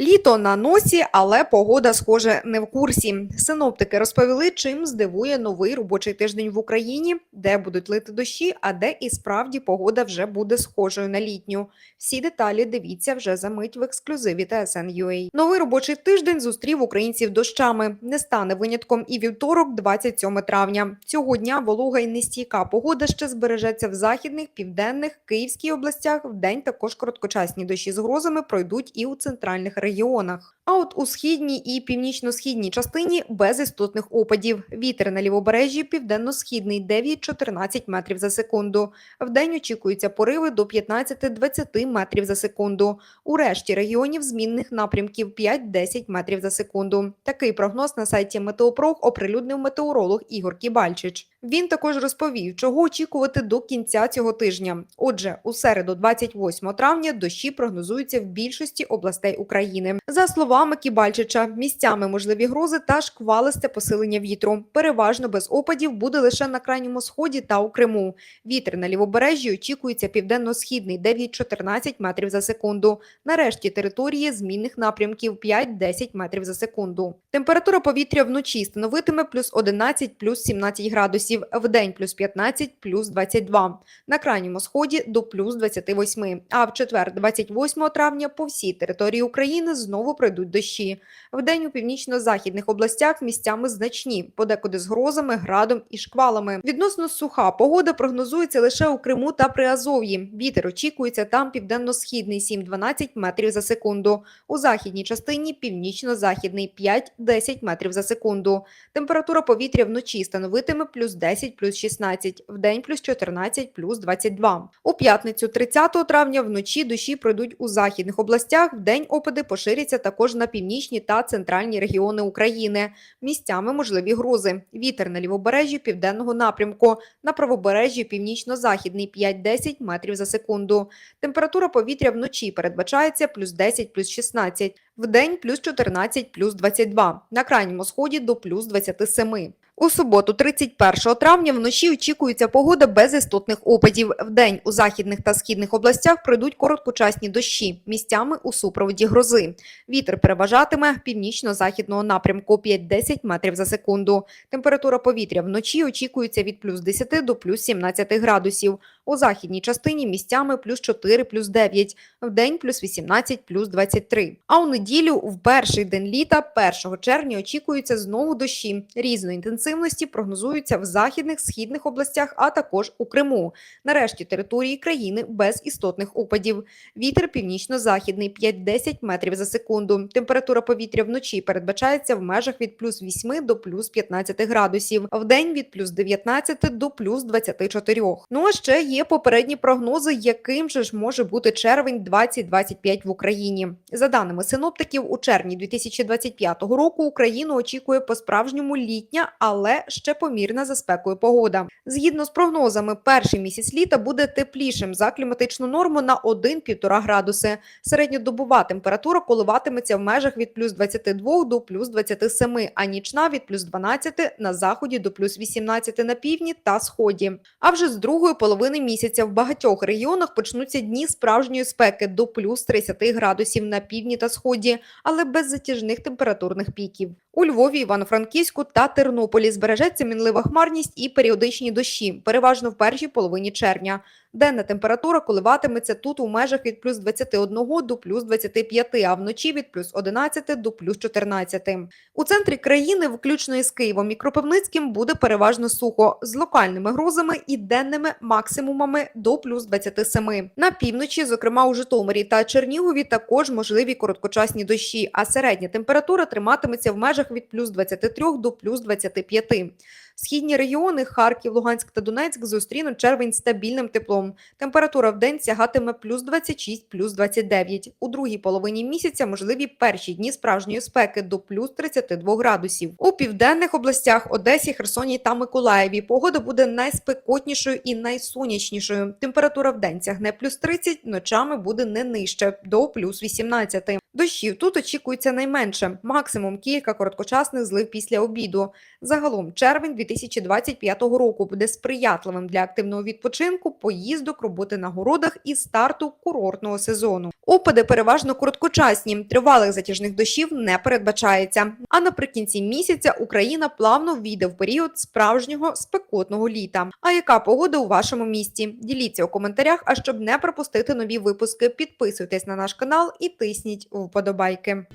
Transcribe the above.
Літо на носі, але погода, схоже, не в курсі. Синоптики розповіли, чим здивує новий робочий тиждень в Україні, де будуть лити дощі, а де і справді погода вже буде схожою на літню. Всі деталі дивіться вже за мить в ексклюзиві TSN.ua. Новий робочий тиждень зустрів українців дощами. Не стане винятком і вівторок, 27 травня. Цього дня волога і нестійка погода ще збережеться в західних, південних, київській областях. Вдень також короткочасні дощі з грозами пройдуть і у центральних регіонах. А от у східній і північно-східній частині без істотних опадів. Вітер на лівобережжі південно-східний 9-14 метрів за секунду. Вдень очікуються пориви до 15-20 метрів за секунду. У решті регіонів змінних напрямків 5-10 метрів за секунду. Такий прогноз на сайті Метеопрог оприлюднив метеоролог Ігор Кібальчич. Він також розповів, чого очікувати до кінця цього тижня. Отже, у середу, 28 травня, дощі прогнозуються в більшості областей України. За словами Кібальчича, місцями можливі грози та шквалисте посилення вітру. Переважно без опадів буде лише на крайньому сході та у Криму. Вітер на лівобережжі очікується південно-східний 9-14 метрів за секунду. На решті території змінних напрямків 5-10 метрів за секунду. Температура повітря вночі становитиме плюс 11, плюс 17 градусів, вдень плюс 15, плюс 22. На крайньому сході до плюс 28. А в четвер, 28 травня, по всій території України знову пройдуть дощі. Вдень у північно-західних областях місцями значні, подекуди з грозами, градом і шквалами. Відносно суха погода прогнозується лише у Криму та Приазов'ї. Вітер очікується там південно-східний 7-12 метрів за секунду. У західній частині північно-західний 5-10 метрів за секунду. Температура повітря вночі становитиме плюс 10, плюс 16, вдень плюс 14, плюс 22. У п'ятницю 30 травня вночі дощі пройдуть у західних областях, вдень опади поширяться також на північні та центральні регіони України. Місцями можливі грози. Вітер на лівобережжі південного напрямку, на правобережжі північно-західний 5-10 метрів за секунду. Температура повітря вночі передбачається плюс 10, плюс 16, вдень плюс 14, плюс 22, на крайньому сході до плюс 27. У суботу, 31 травня, вночі очікується погода без істотних опадів. Вдень у західних та східних областях пройдуть короткочасні дощі, місцями у супроводі грози. Вітер переважатиме північно-західного напрямку 5-10 метрів за секунду. Температура повітря вночі очікується від плюс 10 до плюс 17 градусів. У західній частині місцями плюс 4, плюс 9, вдень плюс 18, плюс 23. А у неділю, в перший день літа, 1 червня, очікуються знову дощі. Різної інтенсивності прогнозуються в західних, східних областях, а також у Криму. Нарешті території країни без істотних опадів. Вітер північно-західний 5-10 метрів за секунду. Температура повітря вночі передбачається в межах від плюс 8 до плюс 15 градусів, вдень від плюс 19 до плюс 24. Ну а ще є попередні прогнози, яким же ж може бути червень 2025 в Україні. За даними синоптиків, у червні 2025 року Україну очікує по-справжньому літня, але ще помірна за спекою погода. Згідно з прогнозами, перший місяць літа буде теплішим за кліматичну норму на 1-1,5 градуси. Середньодобова температура коливатиметься в межах від плюс 22 до плюс 27, а нічна від плюс 12 на заході до плюс 18 на півдні та сході. А вже з другої половини місяця в багатьох регіонах почнуться дні справжньої спеки до плюс 30 градусів на півдні та сході, але без затяжних температурних піків. У Львові, Івано-Франківську та Тернополі збережеться мінлива хмарність і періодичні дощі, переважно в першій половині червня. Денна температура коливатиметься тут у межах від плюс 21 до плюс 25, а вночі від плюс 11 до плюс 14. У центрі країни, включно із Києвом і Кропивницьким, буде переважно сухо з локальними грозами і денними максимумами до плюс 27. На півночі, зокрема у Житомирі та Чернігові, також можливі короткочасні дощі, а середня температура триматиметься в межах від плюс 23 до плюс 25. Східні регіони Харків, Луганськ та Донецьк зустрінуть червень стабільним теплом. Температура в день сягатиме плюс 26, плюс 29. У другій половині місяця можливі перші дні справжньої спеки до плюс 32 градусів. У південних областях Одесі, Херсоні та Миколаєві погода буде найспекотнішою і найсонячнішою. Температура в день сягне плюс 30, ночами буде не нижче до плюс 18. Дощів тут очікується найменше, максимум кілька короткочасних злив після обіду. Загалом червень 2025 року буде сприятливим для активного відпочинку, поїздок, роботи на городах і старту курортного сезону. Опади переважно короткочасні, тривалих затяжних дощів не передбачається. А наприкінці місяця Україна плавно війде в період справжнього спекотного літа. А яка погода у вашому місті? Діліться у коментарях. А щоб не пропустити нові випуски, підписуйтесь на наш канал і тисніть вподобайки.